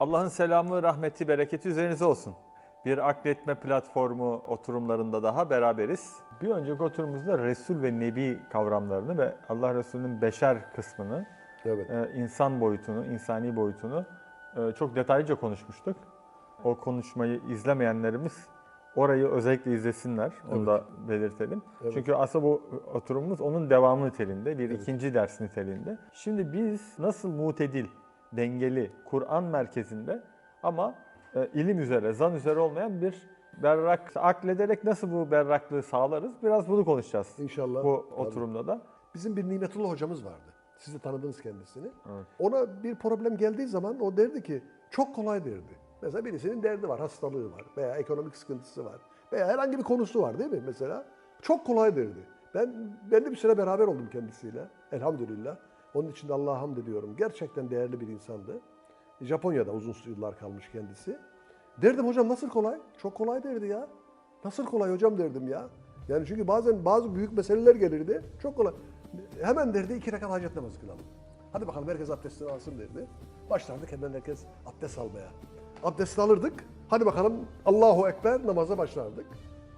Allah'ın selamı, rahmeti, bereketi üzerinize olsun. Bir akletme platformu oturumlarında daha beraberiz. Bir önceki oturumumuzda Resul ve Nebi kavramlarını ve Allah Resulü'nün beşer kısmını, Evet. e, insan boyutunu, insani boyutunu e, çok detaylıca konuşmuştuk. O konuşmayı izlemeyenlerimiz orayı özellikle izlesinler. Onu da belirtelim. Evet. Çünkü aslında bu oturumumuz onun devamı niteliğinde, bir ikinci ders niteliğinde. Şimdi biz nasıl mutedil, dengeli, Kur'an merkezinde ama e, ilim üzere, zan üzere olmayan bir berrak, aklederek nasıl bu berraklığı sağlarız? Biraz bunu konuşacağız. İnşallah. Bu Tabii. oturumda da. Bizim bir Nimetullah hocamız vardı. Siz de tanıdınız kendisini. Evet. Ona bir problem geldiği zaman o derdi ki çok kolay derdi. Mesela birisinin derdi var, hastalığı var veya ekonomik sıkıntısı var veya herhangi bir konusu var değil mi mesela? Çok kolay derdi. Ben ben de bir süre beraber oldum kendisiyle. Elhamdülillah. Onun için de Allah'a hamd ediyorum. Gerçekten değerli bir insandı. Japonya'da uzun yıllar kalmış kendisi. Derdim hocam nasıl kolay? Çok kolay derdi ya. Nasıl kolay hocam derdim ya. Yani çünkü bazen bazı büyük meseleler gelirdi. Çok kolay. Hemen derdi iki rekat hacet namazı kılalım. Hadi bakalım herkes abdestini alsın derdi. Başlardık hemen herkes abdest almaya. Abdestini alırdık. Hadi bakalım Allahu Ekber namaza başlardık.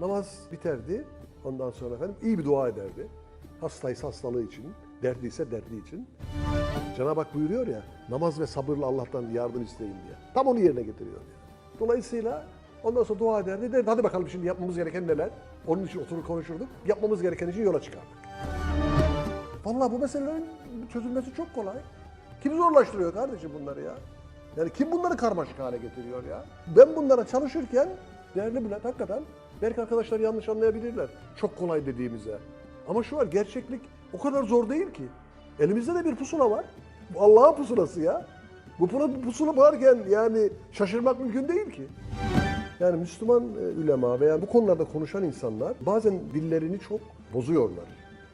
Namaz biterdi. Ondan sonra efendim iyi bir dua ederdi. Hastaysa hastalığı için, derdiyse derdi için. Cenab-ı Hak buyuruyor ya, namaz ve sabırla Allah'tan yardım isteyin diye. Tam onu yerine getiriyor. Yani. Dolayısıyla ondan sonra dua ederdi. Derdi hadi bakalım şimdi yapmamız gereken neler? Onun için oturur konuşurduk. Yapmamız gereken için yola çıkardık. Vallahi bu meselelerin çözülmesi çok kolay. Kim zorlaştırıyor kardeşim bunları ya? Yani kim bunları karmaşık hale getiriyor ya? Ben bunlara çalışırken değerli Bülent hakikaten belki arkadaşlar yanlış anlayabilirler. Çok kolay dediğimize. Ama şu var gerçeklik o kadar zor değil ki. Elimizde de bir pusula var. Bu Allah'ın pusulası ya. Bu pusula varken yani şaşırmak mümkün değil ki. Yani Müslüman e, ülema veya bu konularda konuşan insanlar bazen dillerini çok bozuyorlar.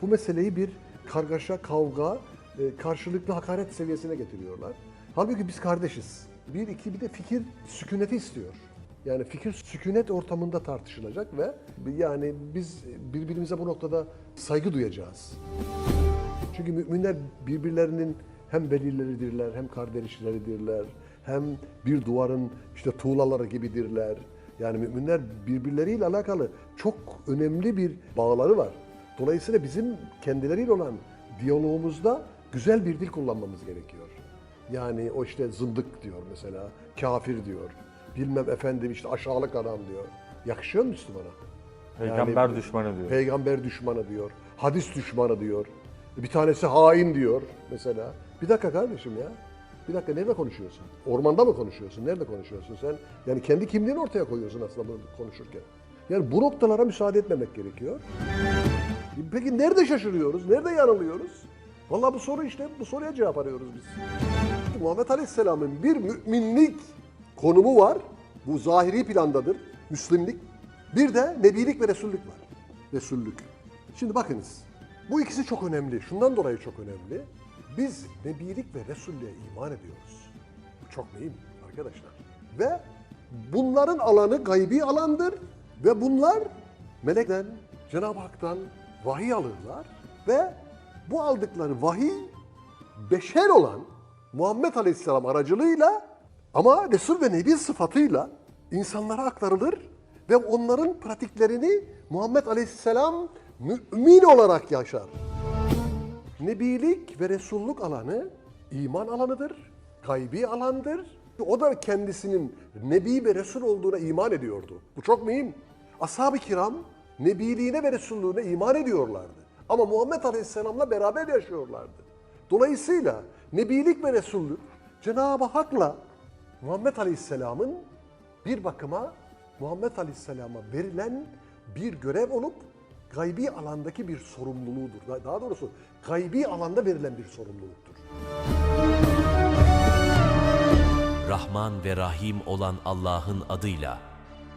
Bu meseleyi bir kargaşa, kavga, e, karşılıklı hakaret seviyesine getiriyorlar. Halbuki biz kardeşiz. Bir, iki bir de fikir sükuneti istiyor. Yani fikir sükunet ortamında tartışılacak ve yani biz birbirimize bu noktada saygı duyacağız. Çünkü müminler birbirlerinin hem velileridirler, hem kardeşleridirler, hem bir duvarın işte tuğlaları gibidirler. Yani müminler birbirleriyle alakalı çok önemli bir bağları var. Dolayısıyla bizim kendileriyle olan diyalogumuzda güzel bir dil kullanmamız gerekiyor. Yani o işte zındık diyor mesela, kafir diyor, bilmem efendim işte aşağılık adam diyor. Yakışıyor mu Müslümana? Peygamber Yani- düşmanı diyor. Peygamber düşmanı diyor. Hadis düşmanı diyor. Bir tanesi hain diyor mesela. Bir dakika kardeşim ya. Bir dakika nerede konuşuyorsun? Ormanda mı konuşuyorsun? Nerede konuşuyorsun sen? Yani kendi kimliğini ortaya koyuyorsun aslında bunu konuşurken. Yani bu noktalara müsaade etmemek gerekiyor. Peki nerede şaşırıyoruz? Nerede yanılıyoruz? Vallahi bu soru işte bu soruya cevap arıyoruz biz. Muhammed Aleyhisselam'ın bir müminlik konumu var. Bu zahiri plandadır. Müslimlik. Bir de nebilik ve resullük var. Resullük. Şimdi bakınız. Bu ikisi çok önemli. Şundan dolayı çok önemli. Biz nebilik ve resullüğe iman ediyoruz. Bu çok mühim arkadaşlar. Ve bunların alanı gaybi alandır. Ve bunlar melekten, Cenab-ı Hak'tan vahiy alırlar. Ve bu aldıkları vahiy beşer olan Muhammed Aleyhisselam aracılığıyla ama Resul ve Nebi sıfatıyla insanlara aktarılır ve onların pratiklerini Muhammed Aleyhisselam mümin olarak yaşar. Nebilik ve Resulluk alanı iman alanıdır, gaybi alandır. O da kendisinin Nebi ve Resul olduğuna iman ediyordu. Bu çok mühim. Ashab-ı kiram Nebiliğine ve Resulluğuna iman ediyorlardı. Ama Muhammed Aleyhisselam'la beraber yaşıyorlardı. Dolayısıyla Nebilik ve Resullük Cenab-ı Hak'la Muhammed Aleyhisselam'ın bir bakıma Muhammed Aleyhisselam'a verilen bir görev olup gaybi alandaki bir sorumluluğudur. Daha- doğrusu gaybi alanda verilen bir sorumluluktur. Rahman ve Rahim olan Allah'ın adıyla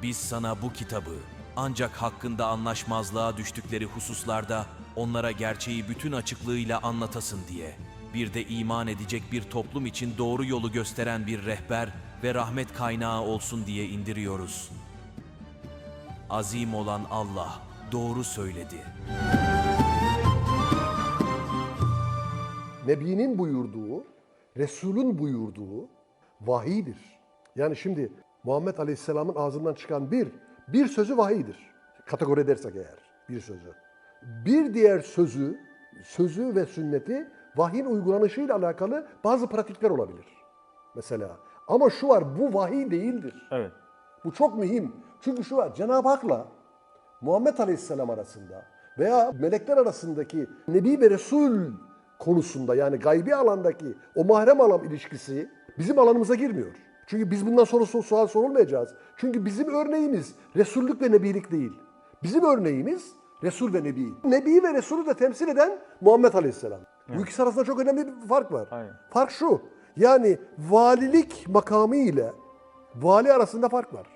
biz sana bu kitabı ancak hakkında anlaşmazlığa düştükleri hususlarda onlara gerçeği bütün açıklığıyla anlatasın diye bir de iman edecek bir toplum için doğru yolu gösteren bir rehber ve rahmet kaynağı olsun diye indiriyoruz. Azim olan Allah doğru söyledi. Nebinin buyurduğu, Resul'ün buyurduğu vahiydir. Yani şimdi Muhammed Aleyhisselam'ın ağzından çıkan bir, bir sözü vahiydir. Kategori edersek eğer bir sözü. Bir diğer sözü, sözü ve sünneti vahyin uygulanışıyla alakalı bazı pratikler olabilir. Mesela. Ama şu var bu vahiy değildir. Evet. Bu çok mühim. Çünkü şu var Cenab-ı Hak'la Muhammed Aleyhisselam arasında veya melekler arasındaki Nebi ve Resul konusunda yani gaybi alandaki o mahrem alan ilişkisi bizim alanımıza girmiyor. Çünkü biz bundan sonra su- sual sorulmayacağız. Çünkü bizim örneğimiz Resullük ve Nebilik değil. Bizim örneğimiz Resul ve Nebi. Nebi ve Resulü de temsil eden Muhammed Aleyhisselam. Bu ikisi arasında çok önemli bir fark var. Aynen. Fark şu. Yani valilik makamı ile vali arasında fark var.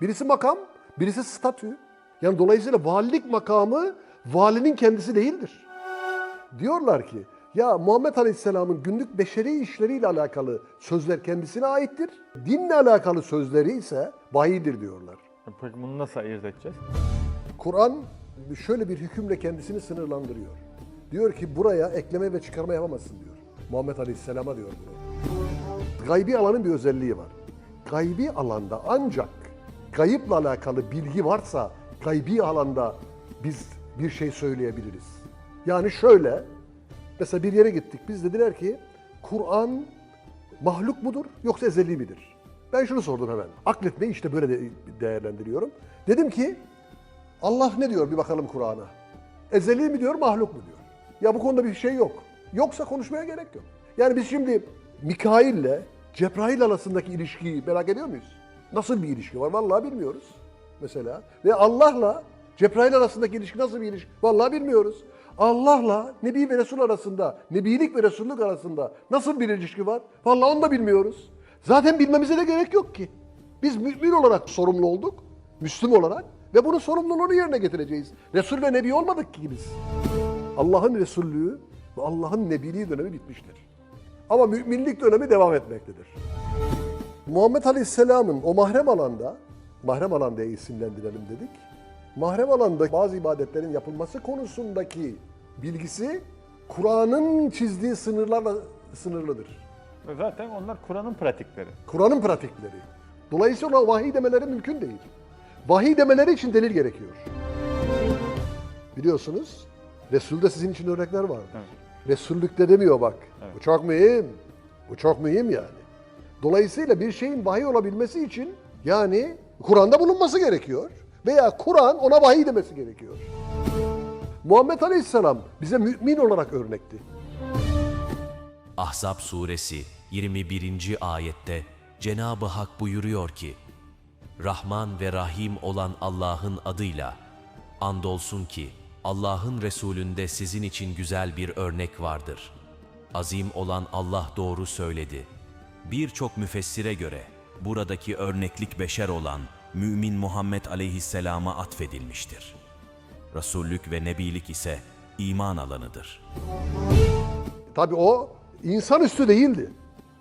Birisi makam, birisi statü. Yani dolayısıyla valilik makamı valinin kendisi değildir. Diyorlar ki ya Muhammed Aleyhisselam'ın günlük beşeri işleriyle alakalı sözler kendisine aittir. Dinle alakalı sözleri ise vahiydir diyorlar. Peki bunu nasıl ayırt edeceğiz? Kur'an şöyle bir hükümle kendisini sınırlandırıyor. Diyor ki buraya ekleme ve çıkarma yapamazsın diyor. Muhammed Aleyhisselam'a diyor bunu. Gaybi alanın bir özelliği var. Gaybi alanda ancak gayıpla alakalı bilgi varsa gaybi alanda biz bir şey söyleyebiliriz. Yani şöyle, mesela bir yere gittik. Biz dediler ki Kur'an mahluk mudur yoksa ezeli midir? Ben şunu sordum hemen. Akletmeyi işte böyle de değerlendiriyorum. Dedim ki Allah ne diyor bir bakalım Kur'an'a. Ezeli mi diyor, mahluk mu diyor. Ya bu konuda bir şey yok. Yoksa konuşmaya gerek yok. Yani biz şimdi Mikail'le Cebrail arasındaki ilişkiyi merak ediyor muyuz? Nasıl bir ilişki var? Vallahi bilmiyoruz. Mesela. Ve Allah'la Cebrail arasındaki ilişki nasıl bir ilişki? Vallahi bilmiyoruz. Allah'la Nebi ve Resul arasında, Nebilik ve Resullük arasında nasıl bir ilişki var? Vallahi onu da bilmiyoruz. Zaten bilmemize de gerek yok ki. Biz mümin olarak sorumlu olduk. Müslüm olarak. Ve bunun sorumluluğunu yerine getireceğiz. Resul ve Nebi olmadık ki biz. Allah'ın Resullüğü ve Allah'ın Nebiliği dönemi bitmiştir. Ama müminlik dönemi devam etmektedir. Muhammed Aleyhisselam'ın o mahrem alanda, mahrem alan diye isimlendirelim dedik. Mahrem alanda bazı ibadetlerin yapılması konusundaki bilgisi Kur'an'ın çizdiği sınırlarla sınırlıdır. Ve zaten onlar Kur'an'ın pratikleri. Kur'an'ın pratikleri. Dolayısıyla ona vahiy demeleri mümkün değil. Vahiy demeleri için delil gerekiyor. Biliyorsunuz Resul'de sizin için örnekler var. Evet. Resullükte demiyor bak. Evet. Bu çok mühim. Bu çok mühim yani. Dolayısıyla bir şeyin vahiy olabilmesi için yani Kur'an'da bulunması gerekiyor. Veya Kur'an ona vahiy demesi gerekiyor. Muhammed Aleyhisselam bize mümin olarak örnekti. Ahzab suresi 21. ayette Cenab-ı Hak buyuruyor ki Rahman ve Rahim olan Allah'ın adıyla andolsun ki Allah'ın Resulünde sizin için güzel bir örnek vardır. Azim olan Allah doğru söyledi. Birçok müfessire göre buradaki örneklik beşer olan mümin Muhammed aleyhisselama atfedilmiştir. Resullük ve nebilik ise iman alanıdır. Tabii o insanüstü değildi.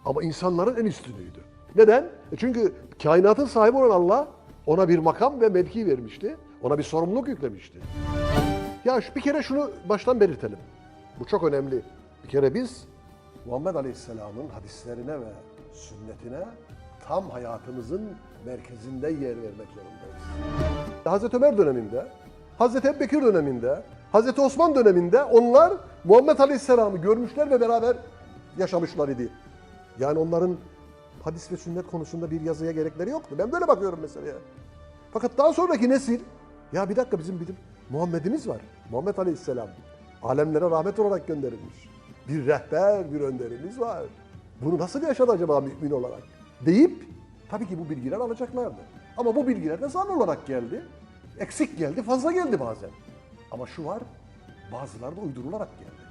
Ama insanların en üstünüydü. Neden? E çünkü kainatın sahibi olan Allah ona bir makam ve mevki vermişti. Ona bir sorumluluk yüklemişti. Ya şu- bir kere şunu baştan belirtelim. Bu çok önemli. Bir kere biz Muhammed Aleyhisselam'ın hadislerine ve sünnetine tam hayatımızın merkezinde yer vermek zorundayız. Hazreti Ömer döneminde, Hazreti Ebubekir döneminde, Hazreti Osman döneminde onlar Muhammed Aleyhisselam'ı görmüşler ve beraber yaşamışlar idi. Yani onların hadis ve sünnet konusunda bir yazıya gerekleri yoktu. Ben böyle bakıyorum meseleye. Fakat daha sonraki nesil, ya bir dakika bizim bir Muhammed'imiz var. Muhammed Aleyhisselam. Alemlere rahmet olarak gönderilmiş. Bir rehber, bir önderimiz var. Bunu nasıl yaşadı acaba mümin olarak? Deyip tabii ki bu bilgiler alacaklardı. Ama bu bilgiler de zan olarak geldi. Eksik geldi, fazla geldi bazen. Ama şu var, bazıları da uydurularak geldi.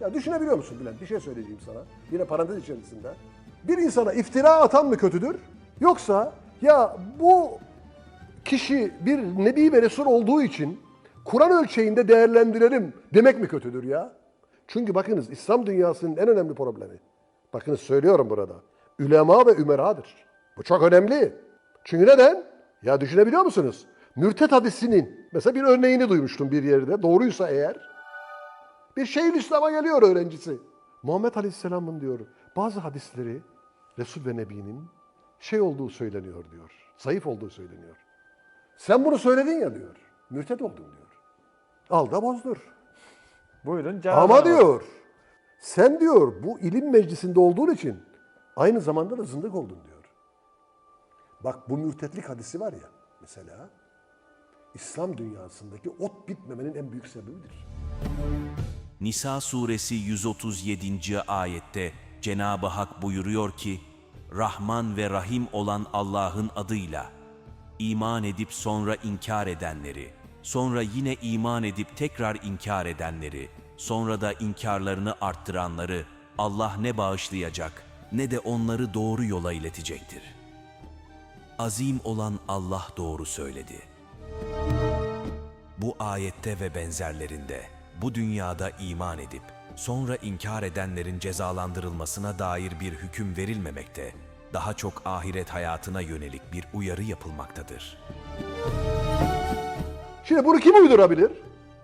Ya düşünebiliyor musun Bülent? Bir şey söyleyeceğim sana. Yine parantez içerisinde. Bir insana iftira atan mı kötüdür? Yoksa ya bu kişi bir nebi ve resul olduğu için Kur'an ölçeğinde değerlendirelim demek mi kötüdür ya? Çünkü bakınız İslam dünyasının en önemli problemi. Bakınız söylüyorum burada. Ülema ve ümeradır. Bu çok önemli. Çünkü neden? Ya düşünebiliyor musunuz? Mürtet hadisinin mesela bir örneğini duymuştum bir yerde. Doğruysa eğer. Bir şeyin İslam'a geliyor öğrencisi. Muhammed Aleyhisselam'ın diyor bazı hadisleri Resul ve Nebi'nin şey olduğu söyleniyor diyor. Zayıf olduğu söyleniyor. Sen bunu söyledin ya diyor. Mürtet oldun diyor. Al da bozdur. Buyurun cevap. Ama diyor sen diyor bu ilim meclisinde olduğun için aynı zamanda da zındık oldun diyor. Bak bu mürtetlik hadisi var ya mesela İslam dünyasındaki ot bitmemenin en büyük sebebidir. Nisa suresi 137. ayette Cenab-ı Hak buyuruyor ki, Rahman ve Rahim olan Allah'ın adıyla iman edip sonra inkar edenleri, sonra yine iman edip tekrar inkar edenleri, sonra da inkarlarını arttıranları Allah ne bağışlayacak ne de onları doğru yola iletecektir. Azim olan Allah doğru söyledi. Bu ayette ve benzerlerinde bu dünyada iman edip sonra inkar edenlerin cezalandırılmasına dair bir hüküm verilmemekte, daha çok ahiret hayatına yönelik bir uyarı yapılmaktadır. Şimdi bunu kim uydurabilir?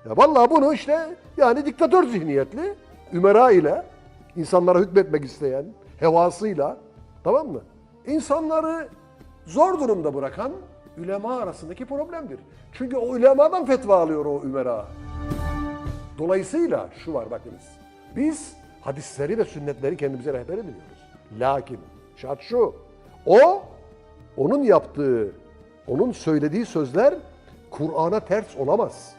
Ya vallahi bunu işte yani diktatör zihniyetli ümera ile insanlara hükmetmek isteyen hevasıyla tamam mı? İnsanları zor durumda bırakan ülema arasındaki problemdir. Çünkü o ulemadan fetva alıyor o ümera. Dolayısıyla şu var bakınız. Biz hadisleri ve sünnetleri kendimize rehber ediniyoruz. Lakin şart şu. O onun yaptığı, onun söylediği sözler Kur'an'a ters olamaz.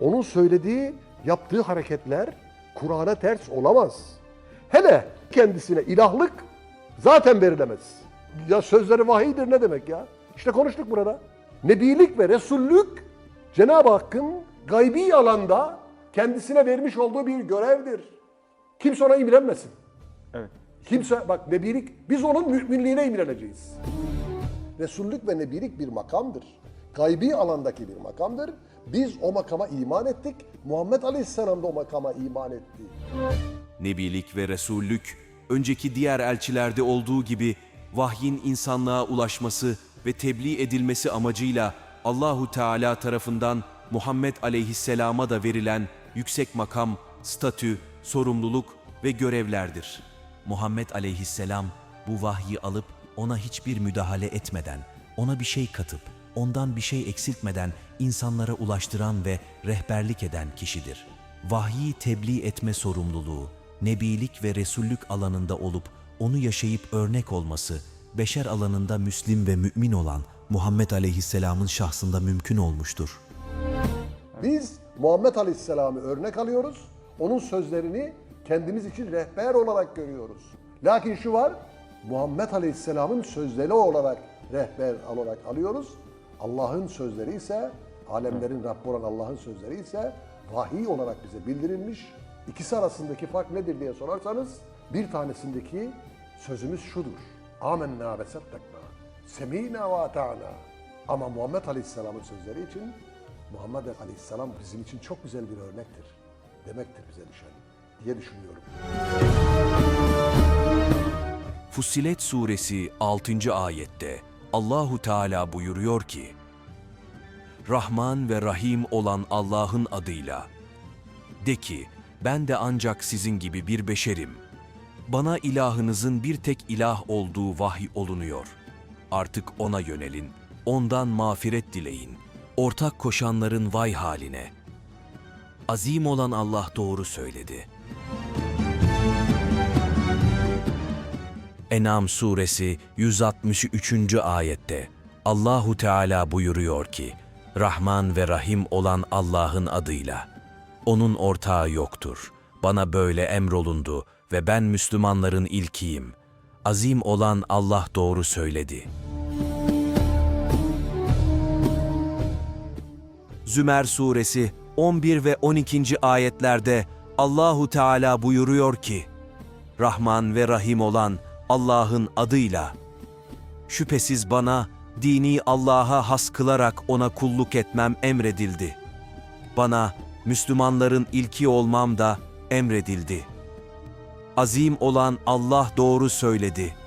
Onun söylediği, yaptığı hareketler Kur'an'a ters olamaz. Hele kendisine ilahlık zaten verilemez. Ya sözleri vahiydir ne demek ya? İşte konuştuk burada. Nebilik ve Resullük Cenab-ı Hakk'ın gaybi alanda kendisine vermiş olduğu bir görevdir. Kimse ona imrenmesin. Evet. Kimse bak nebilik biz onun müminliğine imreneceğiz. Resullük ve nebilik bir makamdır. Gaybi alandaki bir makamdır. Biz o makama iman ettik. Muhammed Aleyhisselam da o makama iman etti. Nebilik ve Resullük, önceki diğer elçilerde olduğu gibi vahyin insanlığa ulaşması ve tebliğ edilmesi amacıyla Allahu Teala tarafından Muhammed aleyhisselama da verilen yüksek makam, statü, sorumluluk ve görevlerdir. Muhammed aleyhisselam bu vahyi alıp ona hiçbir müdahale etmeden, ona bir şey katıp, ondan bir şey eksiltmeden insanlara ulaştıran ve rehberlik eden kişidir. Vahyi tebliğ etme sorumluluğu, nebilik ve resullük alanında olup onu yaşayıp örnek olması, beşer alanında müslim ve mümin olan Muhammed Aleyhisselam'ın şahsında mümkün olmuştur. Biz Muhammed Aleyhisselam'ı örnek alıyoruz. Onun sözlerini kendimiz için rehber olarak görüyoruz. Lakin şu var, Muhammed Aleyhisselam'ın sözleri olarak rehber olarak alıyoruz. Allah'ın sözleri ise, alemlerin Rabbi olan Allah'ın sözleri ise vahiy olarak bize bildirilmiş. İkisi arasındaki fark nedir diye sorarsanız, bir tanesindeki sözümüz şudur. Amenna ve settakna. Semina ve ata'na. Ama Muhammed Aleyhisselam'ın sözleri için Muhammed Aleyhisselam bizim için çok güzel bir örnektir. Demektir bize düşen diye düşünüyorum. Fussilet suresi 6. ayette Allahu Teala buyuruyor ki: Rahman ve Rahim olan Allah'ın adıyla de ki ben de ancak sizin gibi bir beşerim. Bana ilahınızın bir tek ilah olduğu vahiy olunuyor. Artık ona yönelin, ondan mağfiret dileyin. Ortak koşanların vay haline. Azim olan Allah doğru söyledi.'' Enam suresi 163. ayette Allahu Teala buyuruyor ki: Rahman ve Rahim olan Allah'ın adıyla. Onun ortağı yoktur. Bana böyle emrolundu ve ben Müslümanların ilkiyim. Azim olan Allah doğru söyledi. Zümer suresi 11 ve 12. ayetlerde Allahu Teala buyuruyor ki: Rahman ve Rahim olan Allah'ın adıyla. Şüphesiz bana dini Allah'a has kılarak ona kulluk etmem emredildi. Bana Müslümanların ilki olmam da emredildi. Azim olan Allah doğru söyledi.''